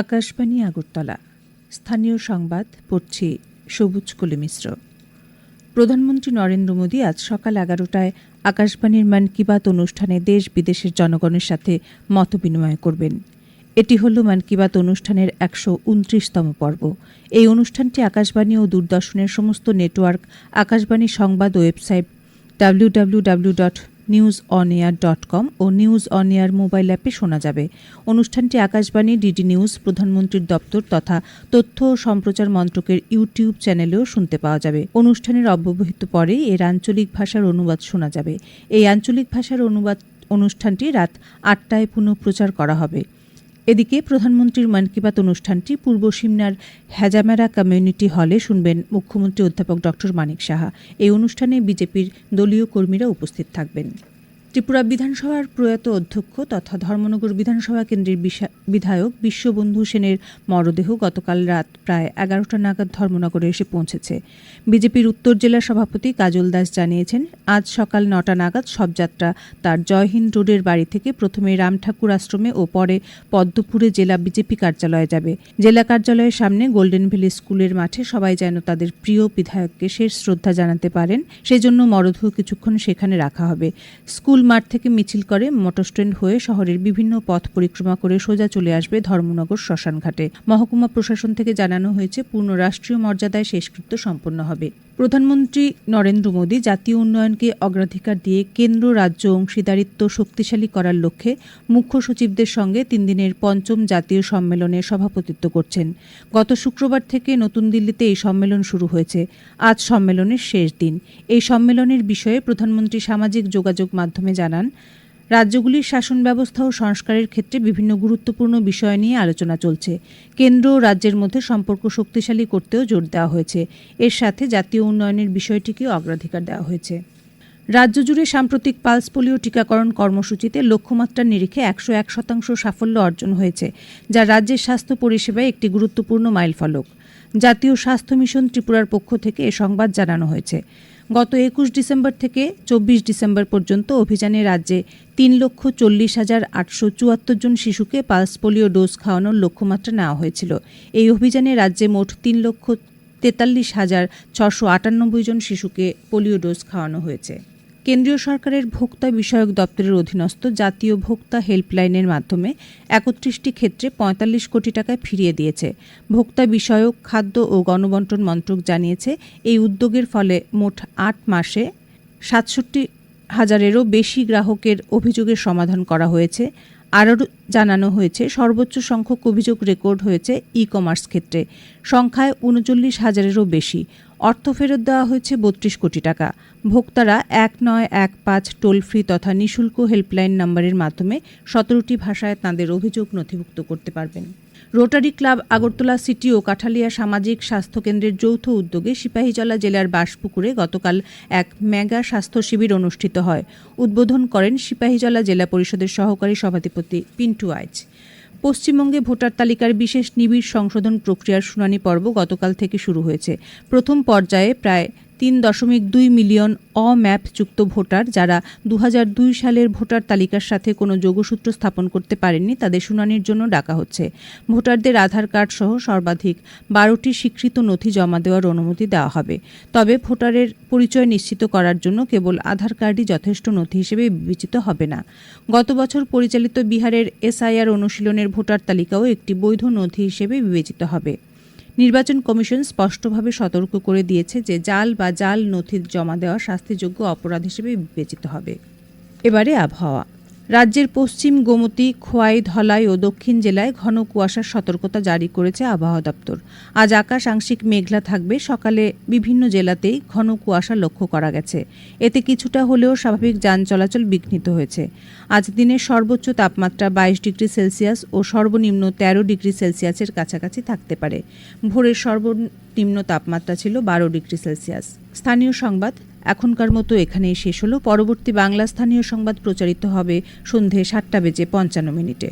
আকাশবাণী আগরতলা। স্থানীয় সংবাদ পড়ছি সবুজ কলি মিশ্র। প্রধানমন্ত্রী নরেন্দ্র মোদী আজ সকাল এগারোটায় আকাশবাণীর মন কি বাত অনুষ্ঠানে দেশ বিদেশের জনগণের সাথে মত বিনিময় করবেন। এটি হল মন কি বাত অনুষ্ঠানের একশো উনত্রিশতম পর্ব। এই অনুষ্ঠানটি আকাশবাণী ও দূরদর্শনের সমস্ত নেটওয়ার্ক, আকাশবাণী সংবাদ website W W W dot news on air dot com O news on air mobile অ্যাপে শোনা যাবে। অনুষ্ঠানটি আকাশবাণী, ডিডি নিউজ, প্রধানমন্ত্রীর দপ্তর তথা তথ্য ও সম্প্রচার মন্ত্রকের ইউটিউব চ্যানেলেও শুনতে পাওয়া যাবে। অনুষ্ঠানের অব্যবহিত পরে এর আঞ্চলিক ভাষার অনুবাদ শোনা যাবে। এই আঞ্চলিক ভাষার অনুবাদ অনুষ্ঠানটি রাত আটটায় পুনঃপ্রচার করা হবে। এদিকে প্রধানমন্ত্রীর মন কি বাত অনুষ্ঠানটি পূর্ব সিমনার হ্যাজামেরা কমিউনিটি হলে শুনবেন মুখ্যমন্ত্রী অধ্যাপক ডক্টর মানিক সাহা। এই অনুষ্ঠানে বিজেপির দলীয় কর্মীরা উপস্থিত থাকবেন। ত্রিপুরা বিধানসভার প্রয়াত অধ্যক্ষ তথা ধর্মনগর বিধানসভা কেন্দ্রের বিধায়ক বিশ্ববন্ধু সেনের মরদেহ গতকাল রাত প্রায় এগারোটা নাগাদ ধর্মনগরে এসে পৌঁছেছে। বিজেপির উত্তর জেলা সভাপতি কাজল দাস জানিয়েছেন, আজ সকাল নটা নাগাদ শবযাত্রা তার জয়হিন্দ রোডের বাড়ি থেকে প্রথমে রামঠাকুর আশ্রমে ও পরে পদ্মপুরে জেলা বিজেপি কার্যালয়ে যাবে। জেলা কার্যালয়ের সামনে গোল্ডেন ভ্যালি স্কুলের মাঠে সবাই যেন তাদের প্রিয় বিধায়ককে শেষ শ্রদ্ধা জানাতে পারেন, সেজন্য মরদেহ কিছুক্ষণ সেখানে রাখা হবে। স্কুল মাঠ থেকে মিছিল করে মোটরস্ট্যান্ড হয়ে শহরের বিভিন্ন পথ পরিক্রমা করে সোজা চলে আসবে ধর্মনগর শ্মশানঘাটে। মহকুমা প্রশাসন থেকে জানানো হয়েছে, পূর্ণ রাষ্ট্রীয় মর্যাদায় শেষকৃত্য সম্পন্ন হবে। প্রধানমন্ত্রী নরেন্দ্র মোদী জাতীয় উন্নয়নকে অগ্রাধিকার দিয়ে কেন্দ্র, রাজ্য অংশীদারিত্ব শক্তিশালী করার লক্ষ্যে মুখ্য সচিবদের সঙ্গে তিন দিনের পঞ্চম জাতীয় সম্মেলনে সভাপতিত্ব করছেন। গত শুক্রবার থেকে নতুন দিল্লিতে এই সম্মেলন শুরু হয়েছে। আজ সম্মেলনের শেষ দিন। এই সম্মেলনের বিষয়ে প্রধানমন্ত্রী সামাজিক যোগাযোগ মাধ্যমে জানান রাজ্যগুলির শাসন ব্যবস্থা ও সংস্কারের ক্ষেত্রে বিভিন্ন গুরুত্বপূর্ণ বিষয় নিয়ে আলোচনা চলছে। কেন্দ্র ও রাজ্যের মধ্যে সম্পর্ক শক্তিশালী করতেও জোর দেওয়া হয়েছে। এর সাথে জাতীয় উন্নয়নের বিষয়টিকেও অগ্রাধিকার দেওয়া হয়েছে। রাজ্য জুড়ে সাম্প্রতিক পালস পোলিও টিকাকরণ কর্মসূচিতে লক্ষ্যমাত্রার নিরিখে একশো এক শতাংশ সাফল্য অর্জন হয়েছে, যা রাজ্যের স্বাস্থ্য পরিষেবায় একটি গুরুত্বপূর্ণ মাইলফলক। জাতীয় স্বাস্থ্য মিশন ত্রিপুরার পক্ষ থেকে এ সংবাদ জানানো হয়েছে। গত একুশ ডিসেম্বর থেকে চব্বিশ ডিসেম্বর পর্যন্ত অভিযানে রাজ্যে তিন লক্ষ চল্লিশ হাজার আটশো চুয়াত্তর জন শিশুকে পালস পোলিও ডোজ খাওয়ানোর লক্ষ্যমাত্রা নেওয়া হয়েছিল। এই অভিযানে রাজ্যে মোট তিন লক্ষ তেতাল্লিশ হাজার ছশো আটানব্বই জন শিশুকে পোলিও ডোজ খাওয়ানো হয়েছে। কেন্দ্রীয় সরকারের ভোক্তা বিষয়ক দপ্তরের অধীনস্থ জাতীয় ভোক্তা হেল্পলাইনের মাধ্যমে একত্রিশটি ক্ষেত্রে পঁয়তাল্লিশ কোটি টাকায় ফিরিয়ে দিয়েছে। ভোক্তা বিষয়ক, খাদ্য ও গণবন্টন মন্ত্রক জানিয়েছে, এই উদ্যোগের ফলে মোট আট মাসে সাতষট্টি হাজারেরও বেশি গ্রাহকের অভিযোগের সমাধান করা হয়েছে। আরও জানানো হয়েছে, সর্বোচ্চ সংখ্যক অভিযোগ রেকর্ড হয়েছে ই কমার্স ক্ষেত্রে। সংখ্যায় উনচল্লিশ হাজারেরও বেশি। অর্থ ফেরত দেওয়া হয়েছে বত্রিশ কোটি টাকা। ভোক্তারা এক নয় এক পাঁচ টোল ফ্রি তথা নিঃশুল্ক হেল্পলাইন নম্বরের মাধ্যমে সতেরোটি ভাষায় তাঁদের অভিযোগ নথিভুক্ত করতে পারবেন। রোটারি ক্লাব আগরতলা সিটি ও কাঠালিয়া সামাজিক স্বাস্থ্য কেন্দ্রের যৌথ উদ্যোগে সিপাহীজলা জেলার বাসপুকুরে গতকাল এক মেগা স্বাস্থ্য শিবির অনুষ্ঠিত হয়। উদ্বোধন করেন সিপাহীজলা জেলা পরিষদের সহকারী সভাধিপতি পিন্টু আইচ। পশ্চিমবঙ্গে ভোটার তালিকার বিশেষ নিবিড় সংশোধন প্রক্রিয়ার শুনানি পর্ব গতকাল থেকে শুরু হয়েছে। প্রথম পর্যায়ে প্রায় তিন দশমিক দুই মিলিয়ন অম্যাপযুক্ত ভোটার যারা দু সালের ভোটার তালিকার সাথে কোনো যোগসূত্র স্থাপন করতে পারেননি, তাদের শুনানির জন্য ডাকা হচ্ছে। ভোটারদের আধার কার্ড সহ সর্বাধিক বারোটি স্বীকৃত নথি জমা দেওয়ার অনুমতি দেওয়া হবে। তবে ভোটারের পরিচয় নিশ্চিত করার জন্য কেবল আধার কার্ডই যথেষ্ট নথি হিসেবে বিবেচিত হবে না। গত বছর পরিচালিত বিহারের এসআইআর অনুশীলনের ভোটার তালিকাও একটি বৈধ নথি হিসেবে বিবেচিত হবে। নির্বাচন কমিশন স্পষ্টভাবে সতর্ক করে দিয়েছে যে জাল বা জাল নথি জমা দেওয়া শাস্তিযোগ্য অপরাধ হিসেবে বিবেচিত হবে। এবারে আবহাওয়া। রাজ্যের পশ্চিম গোমতী, খোয়াই, ধলাই ও দক্ষিণ জেলায় ঘন কুয়াশার সতর্কতা জারি করেছে আবহাওয়া দপ্তর। আজ আকাশ আংশিক মেঘলা থাকবে। সকালে বিভিন্ন জেলাতেই ঘন কুয়াশা লক্ষ্য করা গেছে। এতে কিছুটা হলেও স্বাভাবিক যান চলাচল বিঘ্নিত হয়েছে। আজ দিনের সর্বোচ্চ তাপমাত্রা বাইশ ডিগ্রি সেলসিয়াস ও সর্বনিম্ন তেরো ডিগ্রি সেলসিয়াসের কাছাকাছি থাকতে পারে। ভোরের সর্বনিম্ন তাপমাত্রা ছিল বারো ডিগ্রি সেলসিয়াস। স্থানীয় সংবাদ এখনকার মতো এখানেই শেষ হলো। পরবর্তী বাংলা স্থানীয় সংবাদ প্রচারিত হবে সন্ধে সাতটা বেজে পঞ্চান্ন মিনিটে।